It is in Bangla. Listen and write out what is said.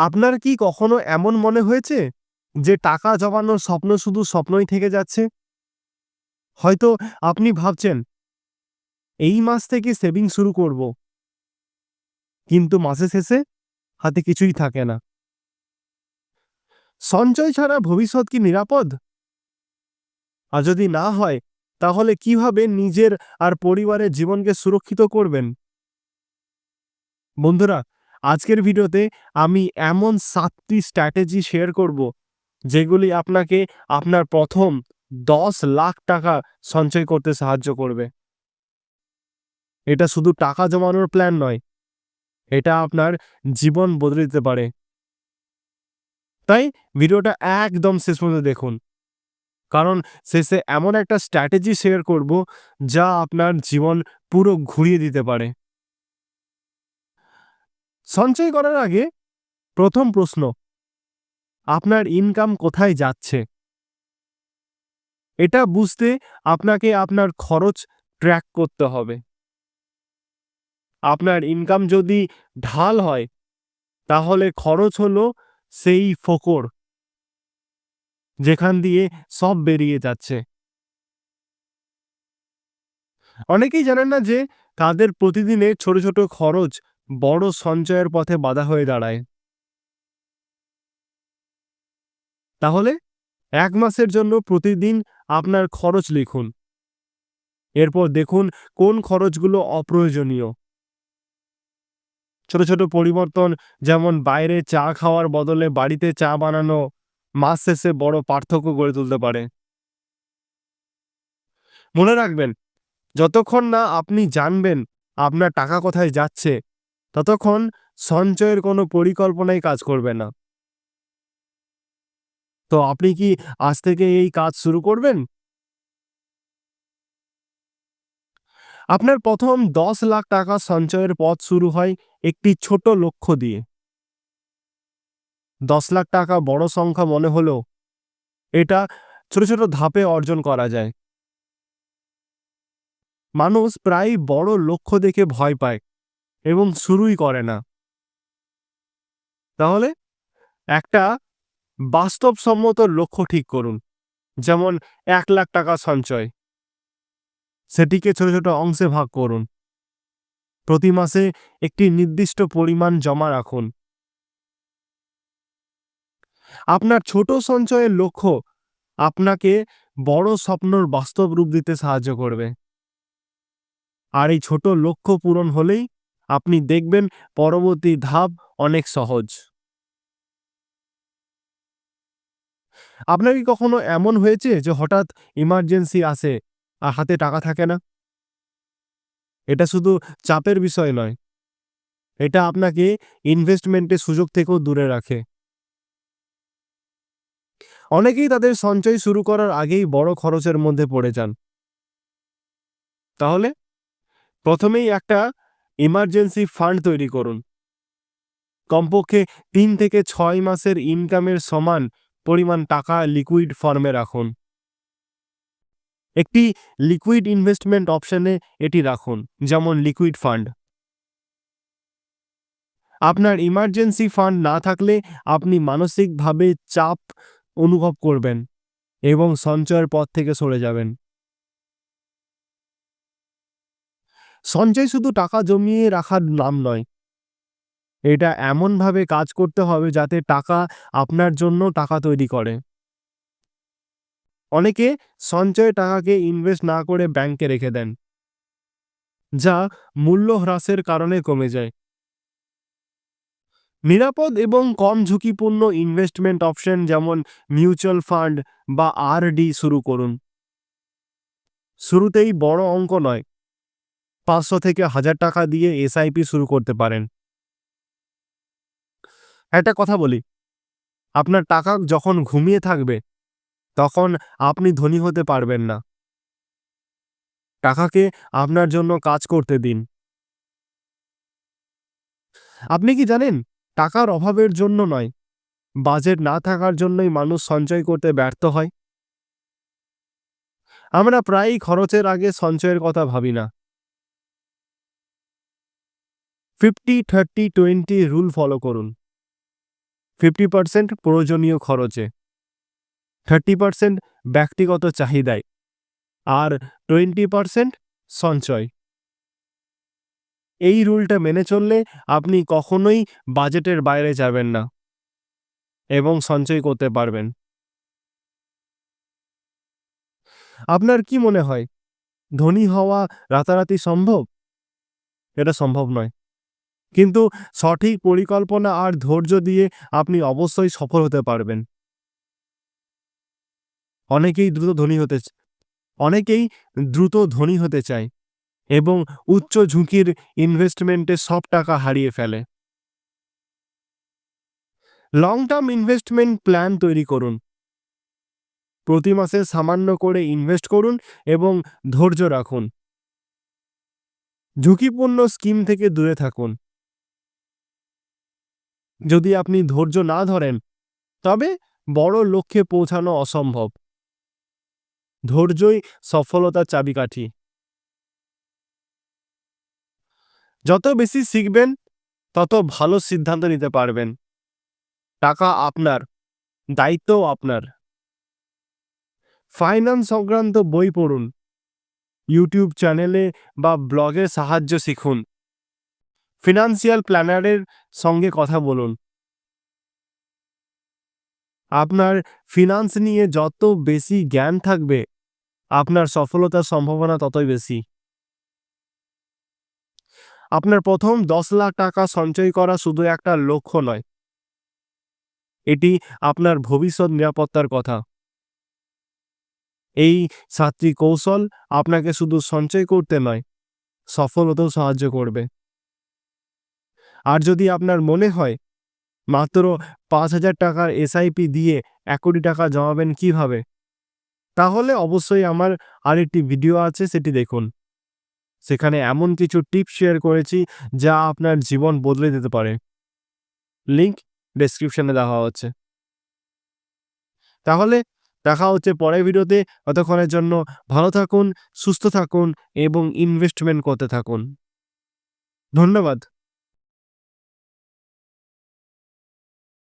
আপনার কি কখনো এমন মনে হয়েছে যে টাকা জমানোর স্বপ্ন শুধু স্বপ্নই থেকে যাচ্ছে? হয়তো আপনি ভাবছেন, এই মাস থেকে সেভিং শুরু করব। কিন্তু মাসে শেষে হাতে কিছুই থাকে না। সঞ্চয় ছাড়া ভবিষ্যৎ কি নিরাপদ? আর যদি না হয়, তাহলে কীভাবে নিজের আর পরিবারের জীবনকে সুরক্ষিত করবেন? বন্ধুরা আজকের ভিডিওতে আমি এমন সাতটি স্ট্র্যাটেজি শেয়ার করব, যেগুলি আপনাকে আপনার প্রথম দশ লাখ টাকা সঞ্চয় করতে সাহায্য করবে। এটা শুধু টাকা জমানোর প্ল্যান নয়, এটা আপনার জীবন বদলে দিতে পারে। তাই ভিডিওটা একদম শেষ পর্যন্ত দেখুন, কারণ শেষে এমন একটা স্ট্র্যাটেজি শেয়ার করব, যা আপনার জীবন পুরো ঘুরিয়ে দিতে পারে। সঞ্চয় করার আগে প্রথম প্রশ্ন, আপনার ইনকাম কোথায় যাচ্ছে? এটা বুঝতে আপনাকে আপনার খরচ ট্র্যাক করতে হবে। আপনার ইনকাম যদি ঢাল হয়, তাহলে খরচ হলো সেই ফোকর যেখান দিয়ে সব বেরিয়ে যাচ্ছে। অনেকেই জানেন না যে তাদের প্রতিদিনে ছোট ছোট খরচ বড় সঞ্চয়ের পথে বাধা হয়ে দাঁড়ায়। তাহলে, এক মাসের জন্য প্রতিদিন আপনার খরচ লিখুন। এরপর দেখুন কোন খরচগুলো অপ্রয়োজনীয়। ছোট ছোট পরিবর্তন, যেমন বাইরে চা খাওয়ার বদলে বাড়িতে চা বানানো, মাস শেষে বড় পার্থক্য গড়ে তুলতে পারে। মনে রাখবেন, যতক্ষণ না আপনি জানবেন আপনার টাকা কোথায় যাচ্ছে ততক্ষণ সঞ্চয়ের কোনো পরিকল্পনাই কাজ করবে না। তো আপনি কি আজ থেকে এই কাজ শুরু করবেন? আপনার প্রথম দশ লাখ টাকা সঞ্চয়ের পথ শুরু হয় একটি ছোট লক্ষ্য দিয়ে। দশ লাখ টাকা বড় সংখ্যা মনে হলেও এটা ছোট ছোট ধাপে অর্জন করা যায়। মানুষ প্রায় বড় লক্ষ্য দেখে ভয় পায়। এবং শুরুই করে না। তাহলে একটা বাস্তবসম্মত লক্ষ্য ঠিক করুন, যেমন এক লাখ টাকা সঞ্চয়। সেটিকে ছোট ছোট অংশে ভাগ করুন। প্রতি মাসে একটি নির্দিষ্ট পরিমাণ জমা রাখুন। আপনার ছোট সঞ্চয়ের লক্ষ্য আপনাকে বড় স্বপ্নর বাস্তব রূপ দিতে সাহায্য করবে। আর এই ছোট লক্ষ্য পূরণ হলেই আপনি দেখবেন পরবর্তী ধাপ অনেক সহজ। আপনার কি কখনো এমন হয়েছে যে হঠাৎ ইমার্জেন্সি আসে আর হাতে টাকা থাকে না? এটা শুধু চাপের বিষয় নয়। এটা আপনাকে ইনভেস্টমেন্টের সুযোগ থেকেও দূরে রাখে। অনেকেই তাদের সঞ্চয় শুরু করার আগেই বড় খরচের মধ্যে পড়ে যান। তাহলে? প্রথমেই একটা ইমার্জেন্সি ফান্ড তৈরি করুন। কমপক্ষে তিন থেকে ছয় মাসের ইনকামের সমান পরিমাণ টাকা লিকুইড ফর্মে রাখুন। একটি লিকুইড ইনভেস্টমেন্ট অপশনে এটি রাখুন, যেমন লিকুইড ফান্ড। আপনার ইমার্জেন্সি ফান্ড না থাকলে আপনি মানসিকভাবে চাপ অনুভব করবেন এবং সঞ্চয়ের পথ থেকে সরে যাবেন। সঞ্চয় শুধু টাকা জমিয়ে রাখার নাম নয়। এটা এমনভাবে কাজ করতে হবে যাতে টাকা আপনার জন্য টাকা তৈরি করে। অনেকে সঞ্চয় টাকাকে ইনভেস্ট না করে ব্যাংকে রেখে দেন, যা মূল্য হ্রাসের কারণে কমে যায়। নিরাপদ এবং কম ঝুঁকিপূর্ণ ইনভেস্টমেন্ট অপশন যেমন মিউচুয়াল ফান্ড বা আরডি শুরু করুন। শুরুতেই বড় অঙ্ক নয় পাঁচশো থেকে হাজার টাকা দিয়ে এসআইপি শুরু করতে পারেন। একটা কথা বলি, আপনার টাকা যখন ঘুমিয়ে থাকবে, তখন আপনি ধনী হতে পারবেন না। টাকাকে আপনার জন্য কাজ করতে দিন। আপনি কি জানেন, টাকার অভাবের জন্য নয়, বাজেট না থাকার জন্যই মানুষ সঞ্চয় করতে ব্যর্থ হয়? আমরা প্রায়ই খরচের আগে সঞ্চয়ের কথা ভাবি না। Fifty, thirty, twenty rule follow করুন। ফিফটি পার্সেন্ট প্রয়োজনীয় খরচে। থার্টি পার্সেন্ট ব্যক্তিগত চাহিদায়। আর টোয়েন্টি পার্সেন্ট সঞ্চয়। এই রুলটা মেনে চললে আপনি কখনোই বাজেটের বাইরে যাবেন না। এবং সঞ্চয় করতে পারবেন। আপনার কি মনে হয়? ধনী হওয়া রাতারাতি সম্ভব? এটা সম্ভব নয়। কিন্তু সঠিক পরিকল্পনা আর ধৈর্য দিয়ে আপনি অবশ্যই সফল হতে পারবেন। অনেকেই দ্রুত ধনী হতে অনেকেই দ্রুত ধনী হতে চায় এবং উচ্চ ঝুঁকির ইনভেস্টমেন্টে সব টাকা হারিয়ে ফেলে। লং টার্ম ইনভেস্টমেন্ট প্ল্যান তৈরি করুন। প্রতি মাসে সামান্য করে ইনভেস্ট করুন এবং ধৈর্য রাখুন। ঝুঁকিপূর্ণ স্কিম থেকে দূরে থাকুন। যদি আপনি ধৈর্য না ধরেন, তবে বড় লক্ষ্যে পৌঁছানো অসম্ভব। ধৈর্যই সফলতার চাবিকাঠি। যত বেশি শিখবেন, তত ভালো সিদ্ধান্ত নিতে পারবেন। টাকা আপনার, দায়িত্বও আপনার। ফাইন্যান্স সংক্রান্ত বই পড়ুন। ইউটিউব চ্যানেলে বা ব্লগের সাহায্য শিখুন। ফিনান্সিয়াল প্ল্যানারের সঙ্গে কথা বলুন। আপনার ফিনান্স নিয়ে যত বেশি জ্ঞান থাকবে, আপনার সফলতার সম্ভাবনা ততই বেশি। আপনার প্রথম দশ লাখ টাকা সঞ্চয় করা শুধু একটা লক্ষ্য নয়, এটি আপনার ভবিষ্যৎ নিরাপত্তার কথা। এই সাতটি কৌশল আপনাকে শুধু সঞ্চয় করতে নয়, সফলতাও সাহায্য করবে। আর যদি আপনার মনে হয়, মাত্র পাঁচ হাজার টাকার এসআইপি দিয়ে এক কোটি টাকা জমাবেন কীভাবে? তাহলে অবশ্যই আমার আরেকটি ভিডিও আছে, সেটি দেখুন। সেখানে এমন কিছু টিপস শেয়ার করেছি, যা আপনার জীবন বদলে দিতে পারে। লিংক ডেসক্রিপশনে দেওয়া হচ্ছে। তাহলে দেখা হচ্ছে পরের ভিডিওতে। ততক্ষণের জন্য ভালো থাকুন, সুস্থ থাকুন এবং ইনভেস্টমেন্ট করতে থাকুন। ধন্যবাদ।